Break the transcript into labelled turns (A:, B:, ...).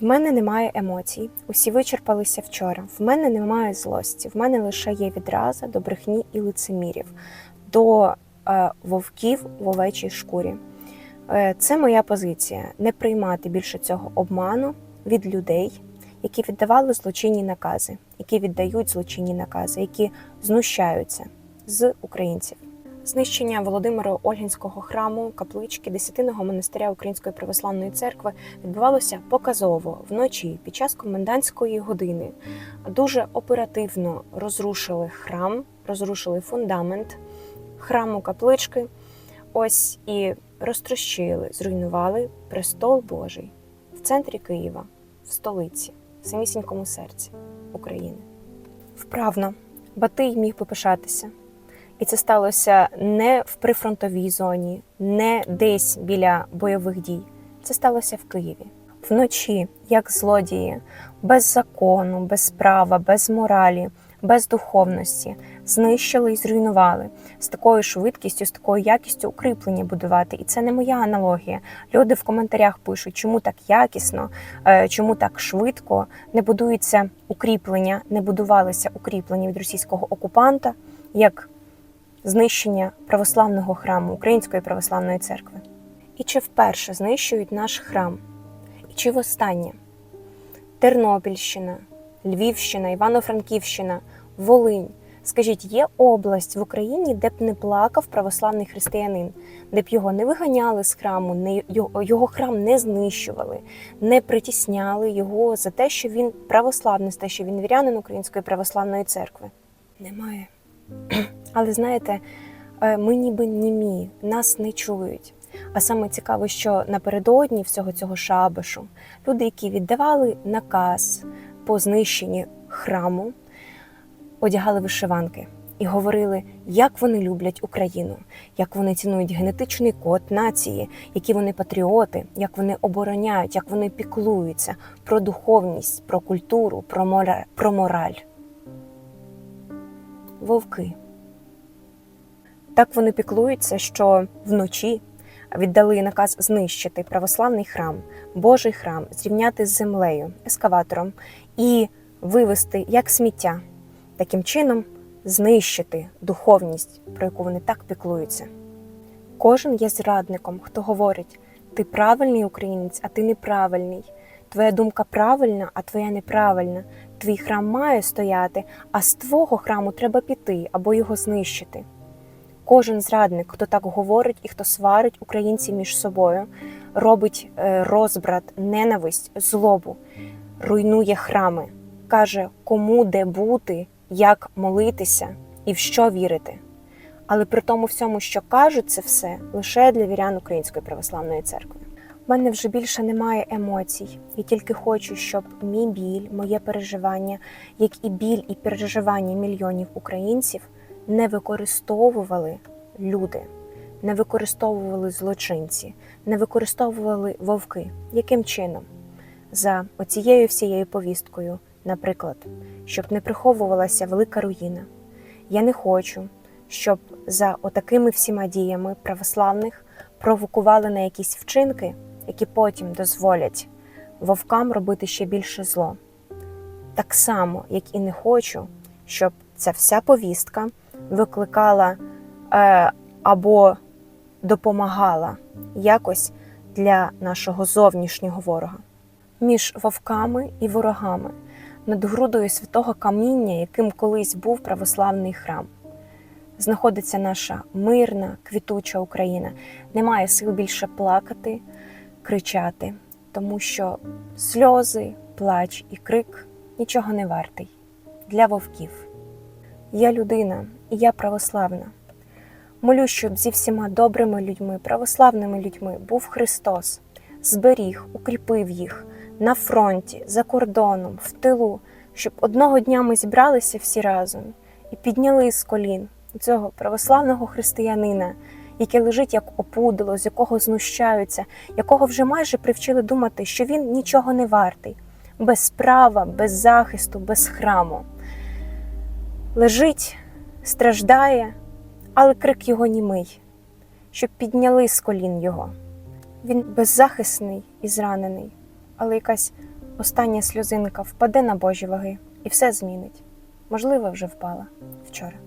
A: В мене немає емоцій, усі вичерпалися вчора. В мене немає злості, в мене лише є відраза до брехні і лицемірів, до е, вовків в овечій шкурі. Е, це моя позиція: не приймати більше цього обману від людей, які віддавали злочинні накази, які віддають злочинні накази, які знущаються з українців. Знищення Володимира Ольгінського храму, каплички Десятинного монастиря Української православної церкви відбувалося показово вночі під час комендантської години. Дуже оперативно розрушили храм, розрушили фундамент храму каплички. Ось і розтрощили, зруйнували престол Божий в центрі Києва, в столиці, в самісінькому серці України. Вправно Батий міг би пишатися. І це сталося не в прифронтовій зоні, не десь біля бойових дій. Це сталося в Києві. Вночі, як злодії, без закону, без права, без моралі, без духовності, знищили і зруйнували з такою швидкістю, з такою якістю укріплення будувати. І це не моя аналогія. Люди в коментарях пишуть, чому так якісно, е, чому так швидко не будується укріплення, не будувалися укріплення від російського окупанта, як знищення православного храму Української православної церкви. І чи вперше знищують наш храм? І чи востаннє? Тернопільщина, Львівщина, Івано-Франківщина, Волинь. Скажіть, є область в Україні, де б не плакав православний християнин, де б його не виганяли з храму, не його, храм не знищували, не притісняли його за те, що він православний, за те, що він вірянин Української православної церкви? Немає. Але знаєте, е, ми ніби німі, нас не чують. А саме цікаво, що напередодні всього цього шабашу люди, які віддавали наказ по знищенні храму, одягали вишиванки і говорили, як вони люблять Україну, як вони цінують генетичний код нації, які вони патріоти, як вони обороняють, як вони піклуються про духовність, про культуру, про мораль. Вовки. Так вони піклуються, що вночі віддали наказ знищити православний храм, Божий храм, зрівняти з землею, ескаватором і вивести як сміття, таким чином знищити духовність, про яку вони так піклуються. Кожен є зрадником, хто говорить: ти правильний українець, а ти неправильний. Твоя думка правильна, а твоя неправильна. Твій храм має стояти, а з твого храму треба піти або його знищити. Кожен зрадник, хто так говорить і хто сварить українців між собою, робить е, розбрат, ненависть, злобу, руйнує храми, каже, кому де бути, як молитися і в що вірити. Але при тому всьому, що кажуть це все, лише для вірян Української православної церкви. У мене вже більше немає емоцій. Я тільки хочу, щоб мій біль, моє переживання, як і біль і переживання мільйонів українців не використовували люди, не використовували злочинці, не використовували вовки. Яким чином? За оцією всією повісткою, наприклад, щоб не приховувалася велика руїна. Я не хочу, щоб за отакими всіма діями православних провокували на якісь вчинки, які потім дозволять вовкам робити ще більше зло. Так само, як і не хочу, щоб ця вся повістка викликала е, або допомагала якось для нашого зовнішнього ворога. Між вовками і ворогами, над грудою святого каміння, яким колись був православний храм, знаходиться наша мирна, квітуча Україна. Немає сил більше плакати, кричати, тому що сльози, плач і крик нічого не вартий для вовків. Я людина, і я православна. Молю, щоб зі всіма добрими людьми, православними людьми був Христос, зберіг, укріпив їх на фронті, за кордоном, в тилу, щоб одного дня ми зібралися всі разом і підняли з колін цього православного християнина, яке лежить як опудало, з якого знущаються, якого вже майже привчили думати, що він нічого не вартий, без права, без захисту, без храму лежить, страждає, але крик його німий, щоб підняли з колін його. Він беззахисний і зранений, але якась остання сльозинка впаде на Божі ваги і все змінить. Можливо, вже впала вчора.